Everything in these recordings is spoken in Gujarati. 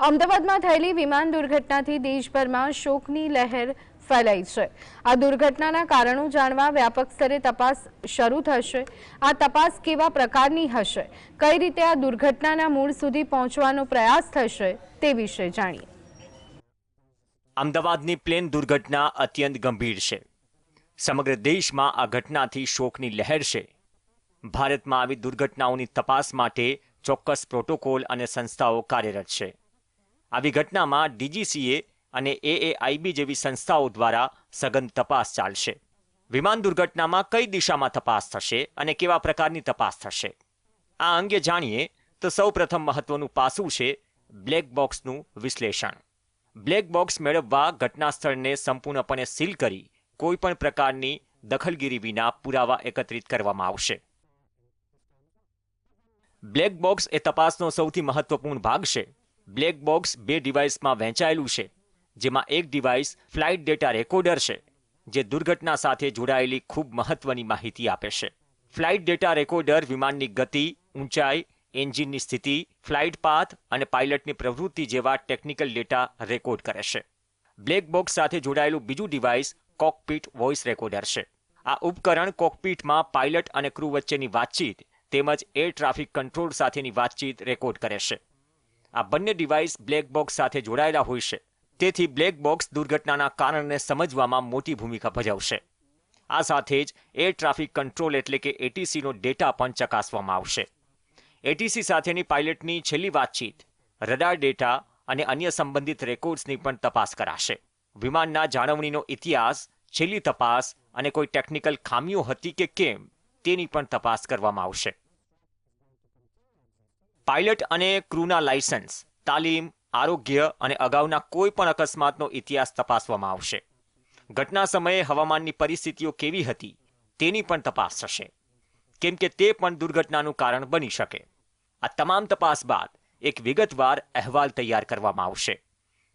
અમદાવાદમાં થયેલી વિમાન દુર્ઘટનાથી દેશભરમાં શોકની લહેર ફેલાઈ છે. આ દુર્ઘટનાના કારણો જાણવા વ્યાપક સ્તરે તપાસ શરૂ થશે. આ તપાસ કેવા પ્રકારની હશે? કઈ રીતે આ દુર્ઘટનાના મૂળ સુધી પહોંચવાનો પ્રયાસ થશે તે વિશે જાણીએ. અમદાવાદની પ્લેન દુર્ઘટના અત્યંત ગંભીર છે. સમગ્ર દેશમાં આ ઘટનાથી શોકની લહેર છે. ભારતમાં આવી દુર્ઘટનાઓની તપાસ માટે ચોક્કસ પ્રોટોકોલ અને સંસ્થાઓ કાર્યરત છે. આવી ઘટનામાં ડીજીસીએ અને એએઆઈબી જેવી સંસ્થાઓ દ્વારા સઘન તપાસ ચાલશે. વિમાન દુર્ઘટનામાં કઈ દિશામાં તપાસ થશે અને કેવા પ્રકારની તપાસ થશે? આ અંગે જાણીએ તો સૌપ્રથમ મહત્વનું પાસું છે બ્લેક બોક્સનું વિશ્લેષણ. બ્લેક બોક્સ મેળવવા ઘટના સ્થળને સંપૂર્ણપણે સીલ કરી કોઈપણ પ્રકારની દખલગીરી વિના પુરાવા એકત્રિત કરવામાં આવશે. બ્લેક બોક્સ એ તપાસનો સૌથી મહત્વપૂર્ણ ભાગ છે. બ્લેક બોક્સ બે ડિવાઇસમાં વહેંચાયેલું છે, જેમાં એક ડિવાઇસ ફ્લાઇટ ડેટા રેકોર્ડર છે, જે દુર્ઘટના સાથે જોડાયેલી ખૂબ મહત્વની માહિતી આપે છે. ફ્લાઇટ ડેટા રેકોર્ડર વિમાનની ગતિ, ઊંચાઈ, એન્જિનની સ્થિતિ, ફ્લાઇટ પાથ અને પાઇલટની પ્રવૃત્તિ જેવા ટેકનિકલ ડેટા રેકોર્ડ કરે છે. બ્લેક બોક્સ સાથે જોડાયેલું બીજું ડિવાઇસ કોકપીટ વોઇસ રેકોર્ડર છે. આ ઉપકરણ કોકપીટમાં પાઇલટ અને ક્રૂ વચ્ચેની વાતચીત તેમજ એર ટ્રાફિક કંટ્રોલ સાથેની વાતચીત રેકોર્ડ કરે છે. આ બંને ડિવાઇસ બ્લેક બોક્સ સાથે જોડાયેલા હોય છે. તેથી બ્લેક બોક્સ દુર્ઘટનાના કારણને સમજવામાં મોટી ભૂમિકા ભજવશે. આ સાથે જ એર ટ્રાફિક કંટ્રોલ એટલે કે એટીસીનો ડેટા પણ ચકાસવામાં આવશે. એટીસી સાથેની પાયલટની છેલ્લી વાતચીત રડાર ડેટા અને અન્ય સંબંધિત રેકોર્ડ્સની પણ તપાસ કરાશે. વિમાનના જાળવણીનો ઇતિહાસ, છેલ્લી તપાસ અને કોઈ ટેકનિકલ ખામીઓ હતી કે કેમ, તેની પણ તપાસ કરવામાં આવશે. પાયલટ અને ક્રૂના લાયસન્સ, તાલીમ, આરોગ્ય અને અગાઉના કોઈ પણ અકસ્માતનો ઇતિહાસ તપાસવામાં આવશે. ઘટના સમયે હવામાનની પરિસ્થિતિઓ કેવી હતી, તેની પણ તપાસ થશે. કેમ કે તે પણ દુર્ઘટનાનું કારણ બની શકે. આ તમામ તપાસ બાદ એક વિગતવાર અહેવાલ તૈયાર કરવામાં આવશે,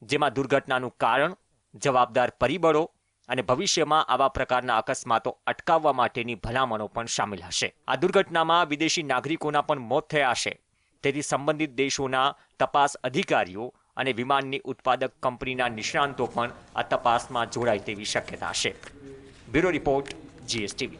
જેમાં દુર્ઘટનાનું કારણ, જવાબદાર પરિબળો અને ભવિષ્યમાં આવા પ્રકારના અકસ્માતો અટકાવવા માટેની ભલામણો પણ સામેલ હશે. આ દુર્ઘટનામાં વિદેશી નાગરિકોના પણ મોત થયા છે તેથી સંબંધિત દેશોના તપાસ અધિકારીઓ અને વિમાનની ઉત્પાદક કંપનીના નિષ્ણાંતો પણ આ તપાસમાં જોડાય તેવી શક્યતા છે. Bureau report, GSTV.